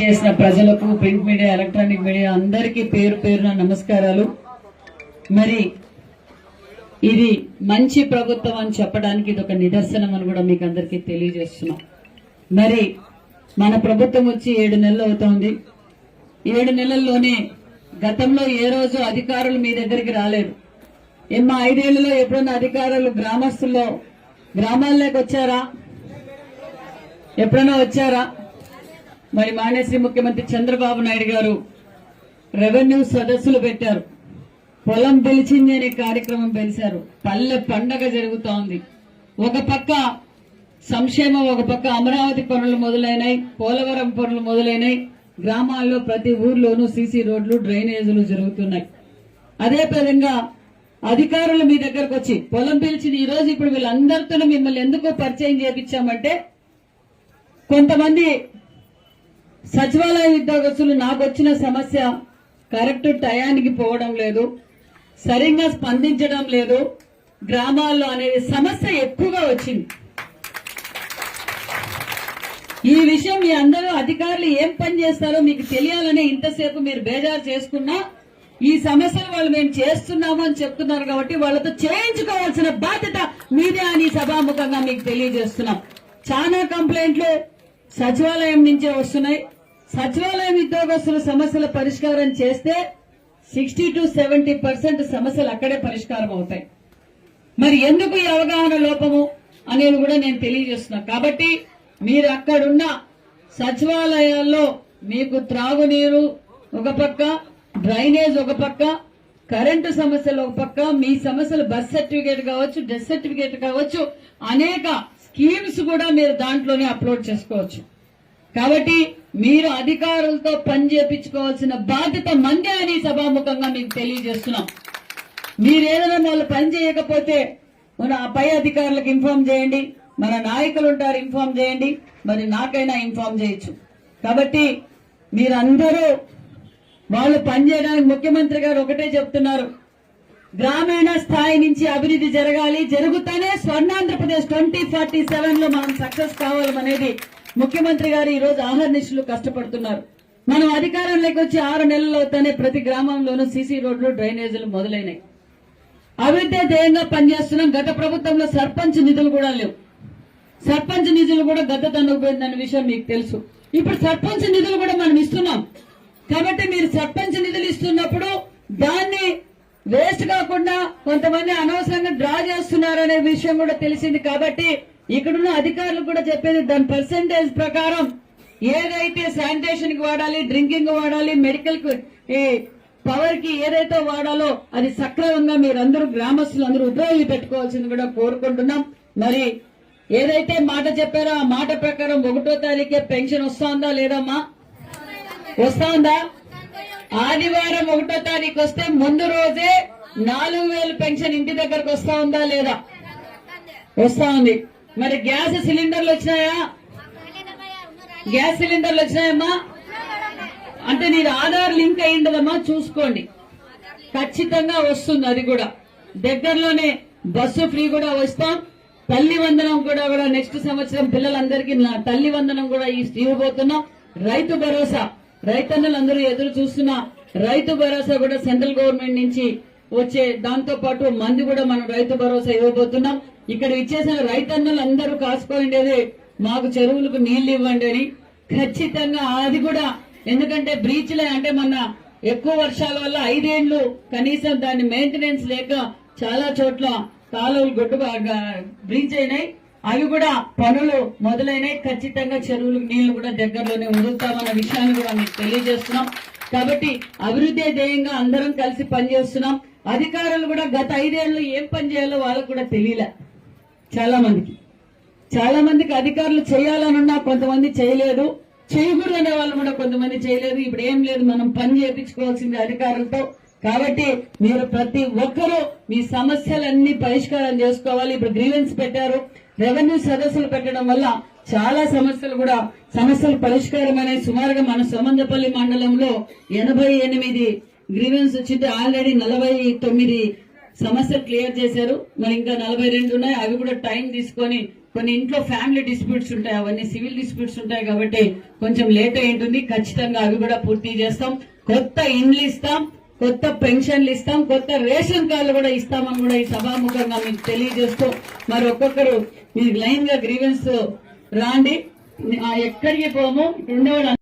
చేసిన ప్రజలకు print media electronic media అందరికీ పేరు పేరున నమస్కారాలు. మరి ఇది మంచి ప్రభుత్వం అని చెప్పడానికి ఇది ఒక నిదర్శనం అని కూడా మీకు అందరికీ తెలియజేస్తున్నాం. మరి మన ప్రభుత్వం వచ్చి ఏడు నెలలు అవుతోంది. ఏడు నెలల్లోనే గతంలో ఏ రోజు అధికారులు మీ దగ్గరికి రాలేదు. ఏమ్మా ఐదేళ్ళలో ఎప్పుడన్నా అధికారులు గ్రామస్తుల్లో గ్రామాల్లోకి వచ్చారా? ఎప్పుడన్నా వచ్చారా? మరి మానేశ్రీ ముఖ్యమంత్రి చంద్రబాబు నాయుడు గారు రెవెన్యూ సదస్సులు పెట్టారు. పొలం పిలిచింది అనే కార్యక్రమం పిలిచారు పల్లె పండగ జరుగుతోంది. ఒక పక్క సంక్షేమం ఒక పక్క అమరావతి పనులు మొదలైనాయి పోలవరం పనులు మొదలైనాయి. గ్రామాల్లో ప్రతి ఊర్లోనూ సీసీ రోడ్లు డ్రైనేజీలు జరుగుతున్నాయి. అదే విధంగా అధికారులు మీ దగ్గరకు వచ్చి పొలం పిలిచిన ఈ రోజు ఇప్పుడు వీళ్ళందరితో మిమ్మల్ని ఎందుకు పరిచయం చేపించామంటే కొంతమంది సచివాలయ ఉద్యోగస్తులు నాకు వచ్చిన సమస్య కరెక్ట్ టయానికి పోవడం లేదు సరిగ్గా స్పందించడం లేదు. గ్రామాల్లో అనేది సమస్య ఎక్కువగా వచ్చింది. ఈ విషయం మీ అందరూ అధికారులు ఏం పని చేస్తారో మీకు తెలియాలని ఇంతసేపు మీరు బేజారు చేసుకున్నా ఈ సమస్యలు వాళ్ళు మేము చేస్తున్నాము అని చెప్తున్నారు కాబట్టి వాళ్ళతో చేయించుకోవాల్సిన బాధ్యత మీదే అని సభాముఖంగా మీకు తెలియజేస్తున్నాం. చాలా కంప్లైంట్లు సచివాలయం నుంచే వస్తున్నాయి. సచివాలయం ఉద్యోగస్తుల సమస్యల పరిష్కారం చేస్తే సిక్స్టీ టు సెవెంటీ పర్సెంట్ సమస్యలు అక్కడే పరిష్కారం అవుతాయి. మరి ఎందుకు ఈ అవగాహన లోపము అనేది కూడా నేను తెలియజేస్తున్నా. కాబట్టి మీరు అక్కడున్న సచివాలయాల్లో మీకు త్రాగునీరు ఒక పక్క డ్రైనేజ్ ఒక పక్క కరెంటు సమస్యలు ఒక పక్క మీ సమస్యలు బర్త్ సర్టిఫికేట్ కావచ్చు డెత్ సర్టిఫికేట్ కావచ్చు అనేక స్కీమ్స్ కూడా మీరు దాంట్లోనే అప్లోడ్ చేసుకోవచ్చు. కాబట్టి మీరు అధికారులతో పని చేపించుకోవాల్సిన బాధ్యత మందే అని సభాముఖంగా మీకు తెలియజేస్తున్నాం. మీరు ఏదైనా వాళ్ళు పని చేయకపోతే మన పై అధికారులకు ఇన్ఫార్మ్ చేయండి మన నాయకులు ఉంటారు ఇన్ఫార్మ్ చేయండి మరి నాకైనా ఇన్ఫార్మ్ చేయొచ్చు. కాబట్టి మీరందరూ వాళ్ళు పనిచేయడానికి ముఖ్యమంత్రి గారు ఒకటే చెప్తున్నారు గ్రామీణ స్థాయి నుంచి అభివృద్ధి జరగాలి. జరుగుతూనే స్వర్ణాంధ్రప్రదేశ్ ట్వంటీ ఫార్టీ సెవెన్లో మనం సక్సెస్ కావాలనేది ముఖ్యమంత్రి గారు ఈ రోజు ఆహర్నిశలు కష్టపడుతున్నారు. మనం అధికారంలోకి వచ్చి ఆరు నెలలతోనే ప్రతి గ్రామంలోనూ సీసీ రోడ్లు డ్రైనేజీలు మొదలైనాయి. అభివృద్ధి ధ్యేయంగా పనిచేస్తున్నాం. గత ప్రభుత్వంలో సర్పంచ్ నిధులు కూడా లేవు. సర్పంచ్ నిధులు కూడా గత తనుకుపోయిందన్న విషయం మీకు తెలుసు. ఇప్పుడు సర్పంచ్ నిధులు కూడా మనం ఇస్తున్నాం. కాబట్టి మీరు సర్పంచ్ వేస్ట్ కాకుండా కొంతమంది అనవసరంగా డ్రా చేస్తున్నారు అనే విషయం కూడా తెలిసింది కాబట్టి ఇక్కడున్న అధికారులు కూడా చెప్పేది దాని పర్సంటేజ్ ప్రకారం ఏదైతే శానిటేషన్కి వాడాలి డ్రింకింగ్ వాడాలి మెడికల్కి పవర్కి ఏదైతే వాడాలో అది సక్రమంగా మీరందరూ గ్రామస్తులు అందరూ ఉపయోగి పెట్టుకోవాల్సింది కూడా కోరుకుంటున్నాం. మరి ఏదైతే మాట చెప్పారో ఆ మాట ప్రకారం ఒకటో తారీఖే పెన్షన్ వస్తుందా లేదమ్మా? వస్తుందా? ఆదివారం ఒకటో తారీఖు వస్తే ముందు రోజే నాలుగు వేలు పెన్షన్ ఇంటి దగ్గరకు వస్తా ఉందా లేదా? వస్తా ఉంది. మరి గ్యాస్ సిలిండర్లు వచ్చినాయా? గ్యాస్ సిలిండర్లు వచ్చినాయమ్మా? అంటే నీది ఆధార్ లింక్ అయ్యిండదమ్మా చూసుకోండి. ఖచ్చితంగా వస్తుంది అది కూడా. దగ్గరలోనే బస్సు ఫ్రీ కూడా వస్తాం. తల్లి వందనం కూడా కూడా నెక్స్ట్ సంవత్సరం పిల్లలందరికీ నా తల్లి వందనం కూడా ఇవ్వబోతున్నాం. రైతు భరోసా. రైతన్నలందరూ ఎదురు చూస్తున్న రైతు భరోసా కూడా సెంట్రల్ గవర్నమెంట్ నుంచి వచ్చే దాంతో పాటు మంది కూడా మనం రైతు భరోసా ఇవ్వబోతున్నాం. ఇక్కడ ఇచ్చేసిన రైతన్నలందరూ కాసుకోండేది మాకు చెరువులకు నీళ్ళు ఇవ్వండి అని. ఖచ్చితంగా అది కూడా ఎందుకంటే బ్రీచ్లే అంటే మన ఎక్కువ వర్షాల వల్ల ఐదేళ్ళు కనీసం దాని మెయింటెనెన్స్ లేక చాలా చోట్ల కాలువలు గొడ్డు బ్రీచ్ అయినాయి. అవి కూడా పనులు మొదలైనవి ఖచ్చితంగా చెరువులకు నీళ్ళు కూడా దగ్గరలోనే వదులుతామన్న విషయాన్ని కూడా మీకు తెలియజేస్తున్నాం. కాబట్టి అభివృద్ధి ధ్యేయంగా అందరం కలిసి పనిచేస్తున్నాం. అధికారులు కూడా గత ఐదేళ్ళు ఏం పని చేయాలో వాళ్ళకు కూడా తెలియలే. చాలా మందికి. చాలా మందికి అధికారులు చేయాలనున్నా కొంతమంది చేయలేదు. చేయకూడదు అనే వాళ్ళు కూడా కొంతమంది చేయలేదు. ఇప్పుడు ఏం లేదు మనం పని చేయించుకోవాల్సింది అధికారులతో. కాబట్టి మీరు ప్రతి ఒక్కరూ మీ సమస్యలన్నీ పరిష్కారం చేసుకోవాలి. ఇప్పుడు గ్రీవెన్స్ పెట్టారు. రెవెన్యూ సదస్సులు పెట్టడం వల్ల చాలా సమస్యలు కూడా సమస్యలు పరిష్కారమైన సుమారుగా మన సమంజపల్లి మండలంలో ఎనభై ఎనిమిది గ్రీవెన్స్ వచ్చింది. ఆల్రెడీ నలభై తొమ్మిది సమస్యలు క్లియర్ చేశారు. మరి ఇంకా నలభై రెండు ఉన్నాయి. అవి కూడా టైం తీసుకొని కొన్ని ఇంట్లో ఫ్యామిలీ డిస్ప్యూట్స్ ఉంటాయి. అవన్నీ సివిల్ డిస్ప్యూట్స్ ఉంటాయి కాబట్టి కొంచెం లేట్ అయి ఉంటుంది. ఖచ్చితంగా అవి కూడా పూర్తి చేస్తాం. కొత్త ఇండ్లు ఇస్తాం. కొత్త పెన్షన్లు ఇస్తాం కొత్త రేషన్ కార్డులు కూడా ఇస్తామని కూడా ఈ సభాముఖంగా మీకు తెలియజేస్తూ మరి ఒక్కొక్కరు మీరు లైన్గా గ్రీవెన్స్ రాండి. ఎక్కడికి పోము? ఉండేవాళ్ళు